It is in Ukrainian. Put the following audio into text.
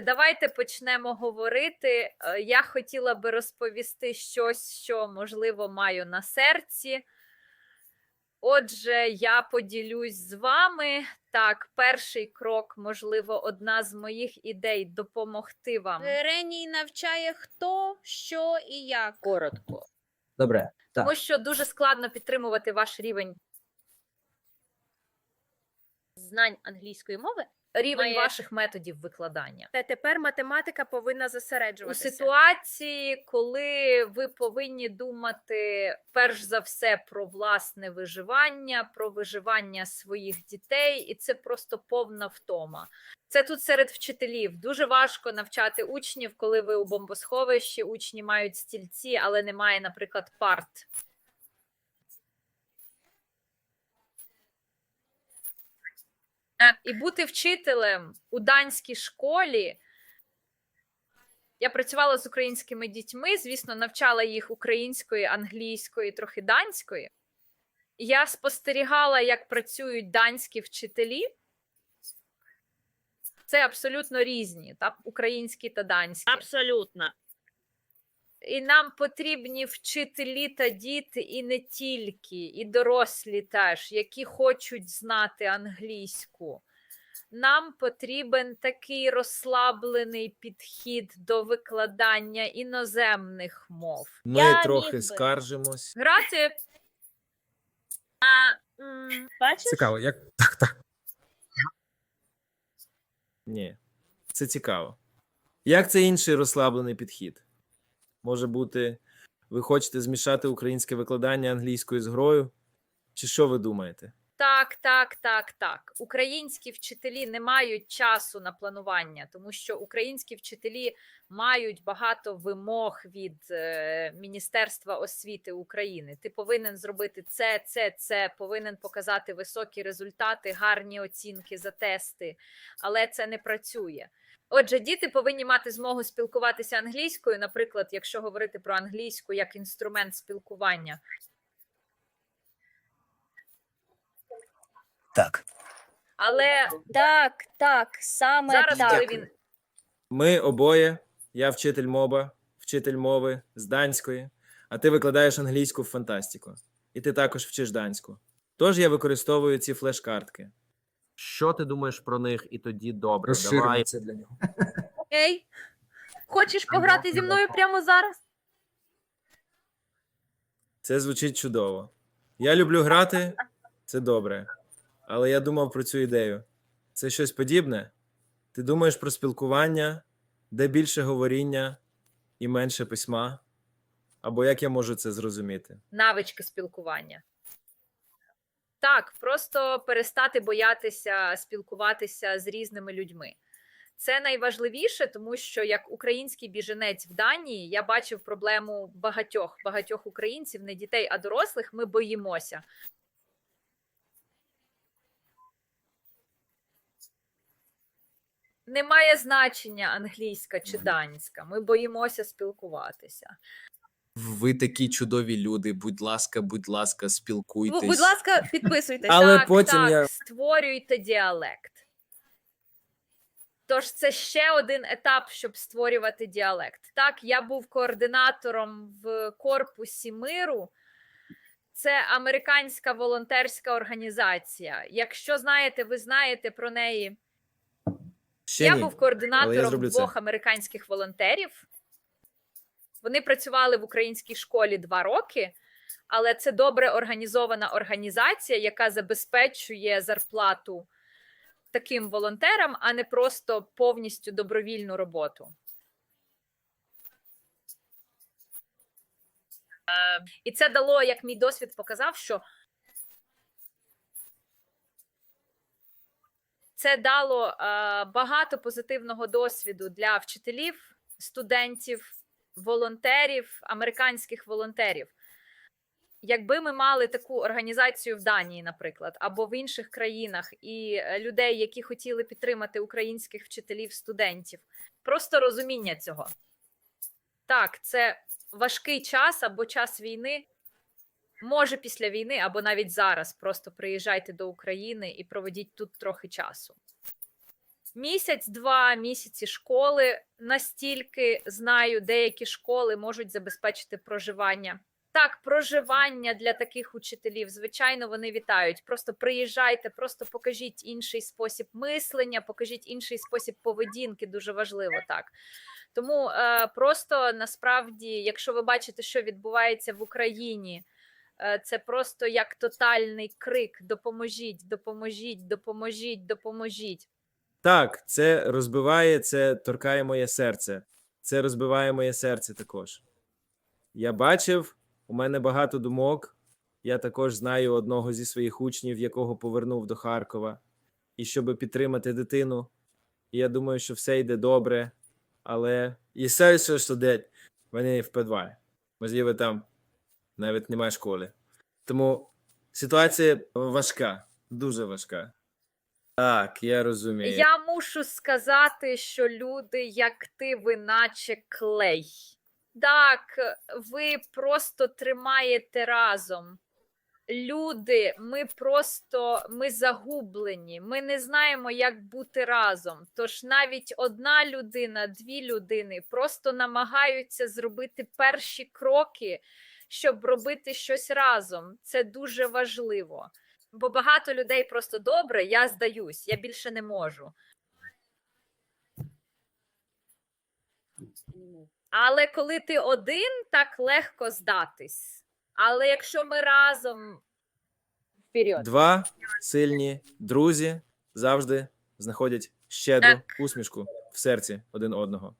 Давайте почнемо говорити. Е, Я хотіла би розповісти щось, що можливо маю на серці. Отже, я поділюсь з вами. Так, перший крок, можливо, одна з моїх ідей допомогти вам. Геній навчає хто, що і як. Коротко. Добре, так. Тому що дуже складно підтримувати ваш рівень, Знань англійської мови рівень Має- ваших методів викладання. Та тепер математика повинна у ситуації, коли ви повинні думати перш за все про власне виживання, про виживання своїх дітей, і це просто повна втома. Це тут серед вчителів. Дуже важко навчати учнів, коли ви у бомбосховищі, учні мають стільці, але немає, наприклад, парт. І бути вчителем у данській школі. Я працювала з українськими дітьми, звісно, навчала їх української, англійської, трохи данської. Я спостерігала, як працюють данські вчителі. Це абсолютно різні, так? українські та данські. абсолютно. І нам потрібні вчителі та діти, і не тільки, і дорослі теж, які хочуть знати англійську. Нам потрібен такий розслаблений підхід до викладання іноземних мов. Ми Я трохи ніби. скаржимось. Грати М, Бачиш? Цікаво, як так, так. Ні, це цікаво. Як це інший розслаблений підхід? Може бути, ви хочете змішати українське викладання англійською з грою? Чи що ви думаєте? Так, так, так, так. Українські вчителі не мають часу на планування, тому що українські вчителі мають багато вимог від е, Міністерства освіти України. Ти повинен зробити це, це, це, повинен показати високі результати, гарні оцінки за тести, але це не працює. Отже, діти повинні мати змогу спілкуватися англійською, наприклад, якщо говорити про англійську як інструмент спілкування. Так. Але Так, так, саме зараз, так. коли він Ми обоє, я вчитель моба, вчитель мови з данської, а ти викладаєш англійську в фантастику. І ти також вчиш данську. Тож я використовую ці флеш-картки. Що ти думаєш про них, і тоді добре. Розширимо Давай. це для нього. Ей, хочеш пограти зі мною прямо зараз? Це звучить чудово. Я люблю грати, це добре. Але я думав про цю ідею. Це щось подібне? Ти думаєш про спілкування, де більше говоріння і менше письма? Або як я можу це зрозуміти? навички спілкування. Так, просто перестати боятися спілкуватися з різними людьми. Це найважливіше, тому що як український біженець в Данії я бачив проблему багатьох багатьох українців, не дітей, а дорослих. Ми боїмося. Немає значення англійська чи данська. Ми боїмося спілкуватися. Ви такі чудові люди. Будь ласка, будь ласка, спілкуйтесь. Будь ласка, підписуйтесь. Але так, потім так, я- створюйте діалект. Тож це ще один етап, щоб створювати діалект. Так, я був координатором в корпусі миру. Це американська волонтерська організація. Якщо знаєте, ви знаєте про неї. Ще я ні. був координатором зроблю це. двох американських волонтерів. Вони працювали в українській школі два роки, але це добре організована організація, яка забезпечує зарплату таким волонтерам, а не просто повністю добровільну роботу. Е, І це дало, як мій досвід показав, що це дало е, багато позитивного досвіду для вчителів, студентів, волонтерів, американських волонтерів. Якби ми мали таку організацію в Данії, наприклад, або в інших країнах, і е, людей, які хотіли підтримати українських вчителів, студентів, просто розуміння цього. Так, це важкий час або час війни. Може, після війни, або навіть зараз. Просто приїжджайте до України і проведіть тут трохи часу. Місяць-два місяці школи настільки знаю, деякі школи можуть забезпечити проживання. Так, проживання для таких учителів, звичайно, вони вітають. Просто приїжджайте, просто покажіть інший спосіб мислення, покажіть інший спосіб поведінки. Дуже важливо так. Тому е, просто насправді, якщо ви бачите, що відбувається в Україні, е, це просто як тотальний крик: допоможіть, допоможіть, допоможіть, допоможіть. Так, це розбиває, це торкає моє серце. Це розбиває моє серце також. Я бачив, у мене багато думок. Я також знаю одного зі своїх учнів, якого повернув до Харкова. І щоб підтримати дитину, я думаю, що все йде добре, але і все, що сидять, вони в підвалі. Можливо, там навіть немає школи. Тому ситуація важка, дуже важка. Так, я розумію. Я мушу сказати, що люди, як ти, ви наче клей. Так, ви просто тримаєте разом. Люди, ми просто ми загублені. Ми не знаємо, як бути разом. Тож навіть одна людина, дві людини просто намагаються зробити перші кроки, щоб робити щось разом. Це дуже важливо. Бо багато людей просто добре, я здаюсь, я більше не можу. Але коли ти один, так легко здатись. Але якщо ми разом вперед. Два сильні друзі завжди знаходять щедру Так. усмішку в серці один одного.